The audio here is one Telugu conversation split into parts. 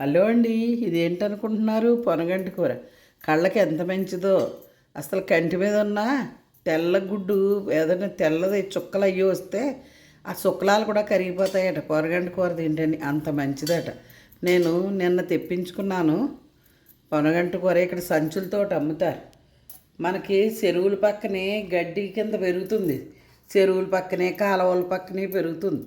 హలో అండి ఇది ఏంటనుకుంటున్నారు పొనగంటి కూర. కళ్ళకి ఎంత మంచిదో. అసలు కంటి మీద ఉన్న తెల్ల గుడ్డు ఏదైనా తెల్లది చుక్కలు అయ్యి వస్తే ఆ శుక్లాలు కూడా కరిగిపోతాయట. పొనగంటి కూర తింటని అంత మంచిదట. నేను నిన్న తెప్పించుకున్నాను. పొనగంటి కూర ఇక్కడ సంచులతో అమ్ముతారు. మనకి చెరువుల పక్కనే గడ్డి కింద పెరుగుతుంది. చెరువుల పక్కనే కాలువల పక్కనే పెరుగుతుంది.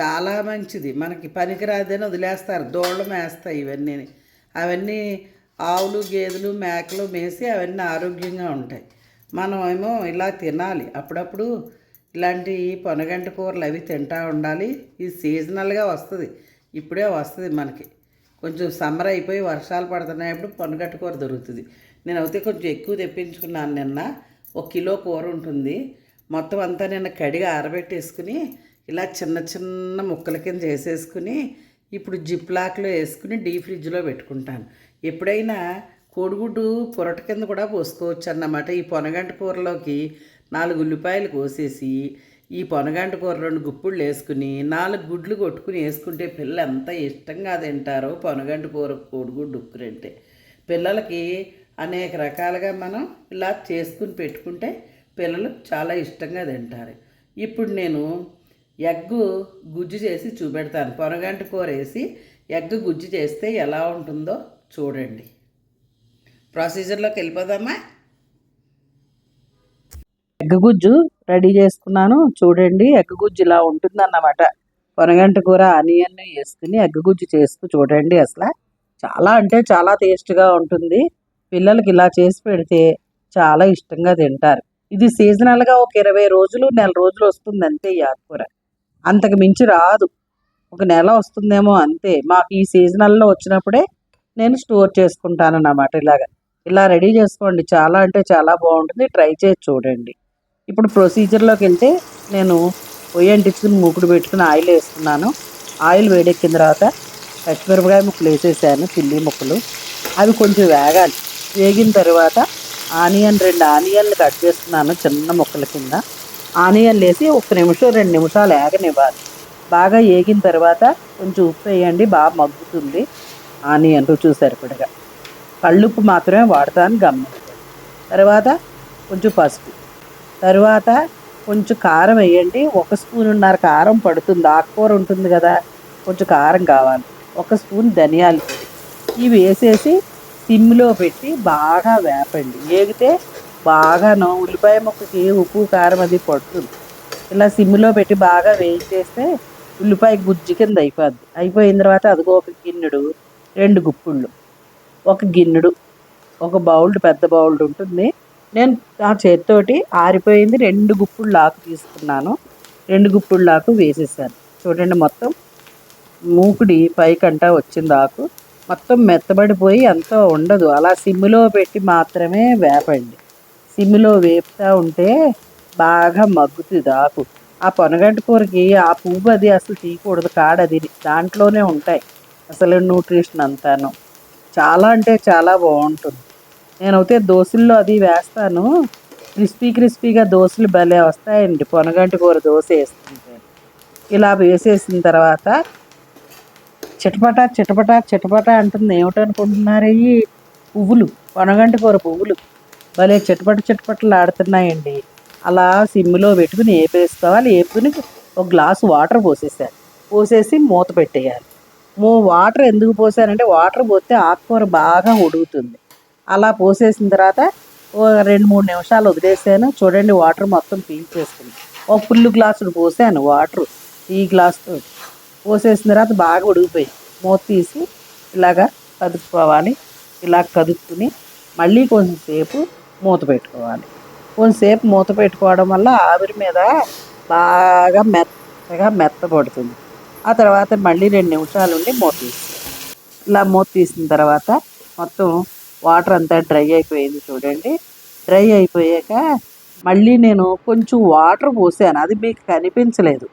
చాలా మంచిది. మనకి పనికిరాదని వదిలేస్తారు. దోళ్ళు మేస్తాయి ఇవన్నీ. అవన్నీ ఆవులు గేదెలు మేకలు మేసి అవన్నీ ఆరోగ్యంగా ఉంటాయి. మనం ఏమో ఇలా తినాలి. అప్పుడప్పుడు ఇలాంటి పొనగంటి కూరలు అవి తింటూ ఉండాలి. ఇది సీజనల్గా వస్తుంది. ఇప్పుడే వస్తుంది మనకి. కొంచెం సమ్మర్ అయిపోయి వర్షాలు పడుతున్నాయప్పుడు పొనగట్టు కూర దొరుకుతుంది. నేను అయితే కొంచెం ఎక్కువ తెప్పించుకున్నాను నిన్న. ఒక కిలో కూర ఉంటుంది. మొత్తం అంతా నిన్న కడిగి ఆరబెట్టేసుకుని ఇలా చిన్న చిన్న ముక్కల కింద చేసేసుకుని ఇప్పుడు జిప్లాక్లో వేసుకుని డీ ఫ్రిడ్జ్లో పెట్టుకుంటాను. ఎప్పుడైనా కోడిగుడ్డు పొరట కింద కూడా పోసుకోవచ్చు అన్నమాట ఈ పొనగంట కూరలోకి నాలుగు ఉల్లిపాయలు కోసేసి ఈ పొనగంట కూర రెండు గుప్పుళ్ళు వేసుకుని నాలుగు గుడ్లు కొట్టుకుని వేసుకుంటే పిల్లలు ఎంత ఇష్టంగా తింటారో పొనగంట కూర కోడిగుడ్డు ఉక్కురంటే పిల్లలకి అనేక రకాలుగా మనం ఇలా చేసుకుని పెట్టుకుంటే పిల్లలు చాలా ఇష్టంగా తింటారు. ఇప్పుడు నేను ఎగ్గు గుజ్జు చేసి చూపెడతాను. పొరగంట కూర వేసి ఎగ్ గుజ్జు చేస్తే ఎలా ఉంటుందో చూడండి. ప్రొసీజర్లోకి వెళ్ళిపోదామా? ఎగ్ గుజ్జు రెడీ చేసుకున్నాను. చూడండి ఎగ్ గుజ్జు ఇలా ఉంటుందన్నమాట. పొనగంట కూర ఆనియన్ వేసుకుని ఎగ్ గుజ్జు చేస్తూ చూడండి అసలు. చాలా అంటే చాలా టేస్ట్గా ఉంటుంది. పిల్లలకి ఇలా చేసి పెడితే చాలా ఇష్టంగా తింటారు. ఇది సీజనల్గా ఒక ఇరవై రోజులు నెల రోజులు వస్తుంది అంతే ఈ ఆకుకూర. అంతకు మించి రాదు. ఒక నెల వస్తుందేమో అంతే. మాకు ఈ సీజనల్లో వచ్చినప్పుడే నేను స్టోర్ చేసుకుంటాను అన్నమాట ఇలాగ. ఇలా రెడీ చేసుకోండి. చాలా అంటే చాలా బాగుంటుంది. ట్రై చేసి చూడండి. ఇప్పుడు ప్రొసీజర్లోకి వెళ్తే నేను పొయ్యి అంటించుకుని మూకుడు పెట్టుకుని ఆయిల్ వేసుకున్నాను ఆయిల్ వేడెక్కిన తర్వాత పచ్చిమిరపకాయ ముక్కలు వేసేసాను. చిల్లీ ముక్కలు. అవి కొంచెం వేగాలి. వేగిన తర్వాత ఆనియన్ రెండు ఆనియన్లు కట్ చేస్తున్నాను చిన్న ముక్కల కింద. ఆనియన్లు వేసి ఒక నిమిషం రెండు నిమిషాలు వేగనివ్వాలి బాగా వేగిన తర్వాత కొంచెం ఉప్పు వేయండి బాగా మగ్గుతుంది ఆనియన్ రుచి సరిపడగా. కళ్ళుప్పు మాత్రమే వాడతాను గమనించండి తర్వాత కొంచెం పసుపు. తర్వాత కొంచెం కారం వేయండి. ఒక స్పూన్ ఉన్నర కారం పడుతుంది. ఆకుకూర ఉంటుంది కదా కొంచెం కారం కావాలి. ఒక స్పూన్ ధనియాల పొడి. ఇవి వేసేసి సిమ్లో పెట్టి బాగా వేపండి. వేగితే బాగాను ఉల్లిపాయ ముక్కకి ఉప్పు కారం అది పడుతుంది ఇలా సిమ్లో పెట్టి బాగా వేయించేస్తే ఉల్లిపాయ గుజ్జు కింద అయిపోద్ది. అయిపోయిన తర్వాత అదిగో ఒక గిన్నెడు రెండు గుప్పుళ్ళు ఒక గిన్నెడు ఒక బౌల్డ్ పెద్ద బౌల్డ్ ఉంటుంది. నేను ఆ చేతితోటి ఆరిపోయింది రెండు గుప్పుళ్ళు ఆకు తీసుకున్నాను. రెండు గుప్పుళ్ళు ఆకు వేసేసాను. చూడండి మొత్తం మూకుడి పైకంటా వచ్చింది ఆకు. మొత్తం మెత్తబడిపోయి అంతా ఉండదు. అలా సిమ్లో పెట్టి మాత్రమే వేపండి. సిమ్లో వేపుతూ ఉంటే బాగా మగ్గుతుంది ఆకు. ఆ పొనగంటి కూరకి ఆ పువ్వు అది అసలు తీయకూడదు కాడది దాంట్లోనే ఉంటాయి. అసలు న్యూట్రిషన్ అంతాను. చాలా అంటే చాలా బాగుంటుంది. నేనైతే దోశల్లో అది వేస్తాను. క్రిస్పీ క్రిస్పీగా దోశలు భలే వస్తాయండి. పొనగంటి కూర దోశ వేస్తుంటాను ఇలా వేసేసిన తర్వాత చిటపట చిటపట చిటపట అంటుంది. ఏమిటనుకుంటున్నారు ఈ పువ్వులు? పొనగంటి కూర పువ్వులు. భలే చిటపట చిటపటలు ఆడుతున్నాయండి. అలా సిమ్లో పెట్టుకుని వేపేసుకోవాలి వేపుకుని ఒక గ్లాసు వాటర్ పోసేసాను పోసేసి మూత పెట్టేయాలి. మూ వాటర్ ఎందుకు పోసానంటే వాటర్ పోస్తే ఆకుకూర బాగా ఉడుకుతుంది. అలా పోసేసిన తర్వాత ఓ రెండు మూడు నిమిషాలు వదిలేసాను. చూడండి వాటర్ మొత్తం పీల్చేస్తుంది ఒక ఫుల్ గ్లాసులు పోసాను వాటర్ ఈ గ్లాస్తో. పోసేసిన తర్వాత బాగా ఉడిగిపోయి మూత తీసి ఇలాగా కదుపుకోవాలి. ఇలా కదుపుకుని మళ్ళీ కొంచెంసేపు మూత పెట్టుకోవాలి. కొంతసేపు మూత పెట్టుకోవడం వల్ల ఆవిరి మీద బాగా మెత్తగా మెత్తబడుతుంది ఆ తర్వాత మళ్ళీ రెండు నిమిషాలు ఉండి మూత తీసి ఇలా మూత తీసిన తర్వాత మొత్తం వాటర్ అంతా డ్రై అయిపోయింది చూడండి. డ్రై అయిపోయాక మళ్ళీ నేను కొంచెం వాటర్ పోసాను. అది మీకు కనిపించలేదు.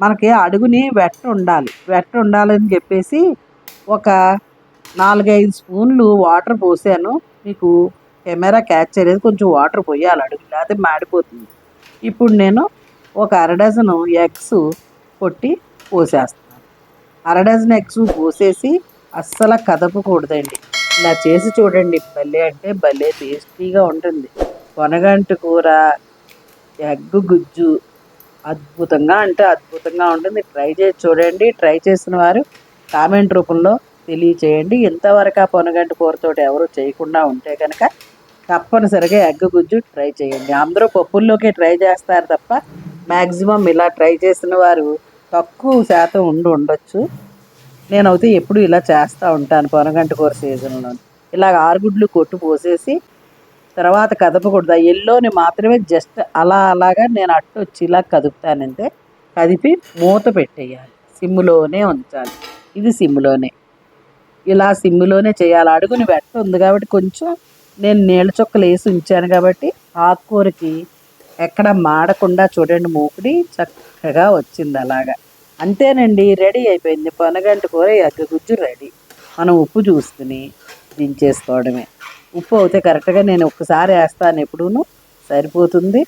మనకి అడుగుని వెట్ట ఉండాలి. వెట్ట ఉండాలని చెప్పేసి ఒక నాలుగైదు స్పూన్లు వాటర్ పోసాను. మీకు కెమెరా క్యాచ్ చేయలేదు కొంచెం వాటర్ పోయాలి అడుగు లేకపోతే మాడిపోతుంది. ఇప్పుడు నేను ఒక అర డజను ఎగ్స్ కొట్టి పోసేస్తాను అర డజన్ ఎగ్స్ పోసేసి అస్సలు కదపకూడదండి. ఇలా చేసి చూడండి భలే అంటే భలే టేస్టీగా ఉంటుంది. కొనగంటి కూర ఎగ్గు గుజ్జు అద్భుతంగా అంటే అద్భుతంగా ఉంటుంది. ట్రై చేసి చూడండి ట్రై చేసిన వారు కామెంట్ రూపంలో తెలియచేయండి. ఇంతవరకు ఆ పొనగంటి కూరతోటి ఎవరు చేయకుండా ఉంటే కనుక తప్పనిసరిగా ఎగ్ గుజ్జు ట్రై చేయండి. అందరూ పప్పుల్లోకి ట్రై చేస్తారు తప్ప మ్యాక్సిమం ఇలా ట్రై చేసిన వారు తక్కువ శాతం ఉండి ఉండొచ్చు. నేనైతే ఎప్పుడు ఇలా చేస్తూ ఉంటాను పొనగంట కూర సీజన్లో. ఇలాగ ఆరుగుడ్లు కొట్టు పోసేసి తర్వాత కదపకూడదు. ఆ ఎల్లోని మాత్రమే జస్ట్ అలా అలాగా నేను అట్టు వచ్చి ఇలా కదుపుతానంటే కదిపి మూత పెట్టేయాలి. సిమ్లోనే ఉంచాలి. ఇది సిమ్లోనే. ఇలా సిమ్లోనే చేయాలి. అడుగుని వెట్ట ఉంది కాబట్టి కొంచెం నేను నీళ్ళ చుక్కలు వేసి ఉంచాను కాబట్టి ఆకుకూరకి ఎక్కడ మాడకుండా చూడండి మూకుడి చక్కగా వచ్చింది అలాగా. అంతేనండి రెడీ అయిపోయింది. పొనగంటి కూర ఎగ్గ గుజ్జు రెడీ. మనం ఉప్పు చూసుకుని దించేసుకోవడమే. ఉప్పు అయితే కరెక్ట్గా నేను ఒక్కసారి వేస్తాను ఎప్పుడూను. సరిపోతుంది.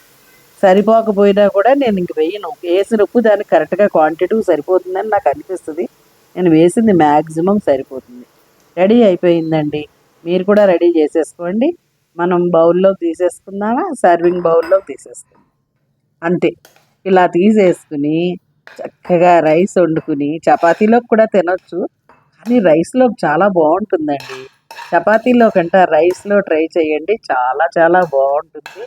సరిపోకపోయినా కూడా నేను ఇంక వేయను. వేసిన ఉప్పు దానికి కరెక్ట్గా క్వాంటిటీ సరిపోతుందని నాకు అనిపిస్తుంది. నేను వేసింది మ్యాక్సిమం సరిపోతుంది. రెడీ అయిపోయిందండి. మీరు కూడా రెడీ చేసేసుకోండి. మనం బౌల్లో తీసేసుకుందామా? సర్వింగ్ బౌల్లో తీసేసుకుందాం. అంతే. ఇలా తీసేసుకుని చక్కగా రైస్ వండుకుని చపాతీలో కూడా తినొచ్చు. కానీ రైస్లో చాలా బాగుంటుందండి. చపాతీలో కంటే రైస్లో ట్రై చేయండి. చాలా చాలా బాగుంటుంది.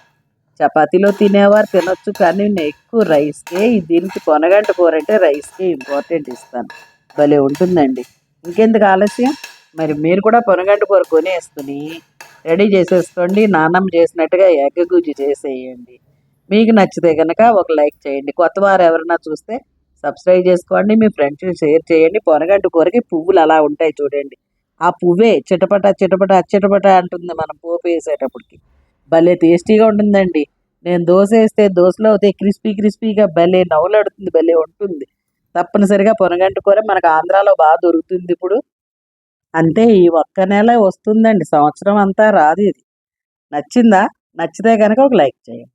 చపాతీలో తినేవారు తినొచ్చు కానీ నేను ఎక్కువ రైస్కే దీనికి కొనగంట కూరంటే రైస్కే ఇంపార్టెంట్ ఇస్తాను. భలే ఉంటుందండి. ఇంకెందుకు ఆలస్యం? మరి మీరు కూడా పొనగంటి కూర కొనేసుకుని రెడీ చేసేసుకోండి నాన్నమ్మ చేసినట్టుగా ఎగ్గగుజ్జి చేసేయండి. మీకు నచ్చితే కనుక ఒక లైక్ చేయండి. కొత్త వారు ఎవరైనా చూస్తే సబ్స్క్రైబ్ చేసుకోండి మీ ఫ్రెండ్స్ని షేర్ చేయండి. పొనగంటి కూరకి పువ్వులు అలా ఉంటాయి చూడండి. ఆ పువ్వే చిటపట చిటపట చిటపట అంటుంది మనం పోపు వేసేటప్పటికి. భలే టేస్టీగా ఉంటుందండి. నేను దోశ వేస్తే దోశలో అయితే క్రిస్పీ క్రిస్పీగా భలే నవ్వులాడుతుంది భలే ఉంటుంది. తప్పనిసరిగా పొనగంటి కూర మనకు ఆంధ్రాలో బాగా దొరుకుతుంది ఇప్పుడు. అంతే ఈ ఒక్క నెల వస్తుందండి. సంవత్సరం అంతా రాదు ఇది. నచ్చిందా? నచ్చితే కనుక ఒక లైక్ చేయండి.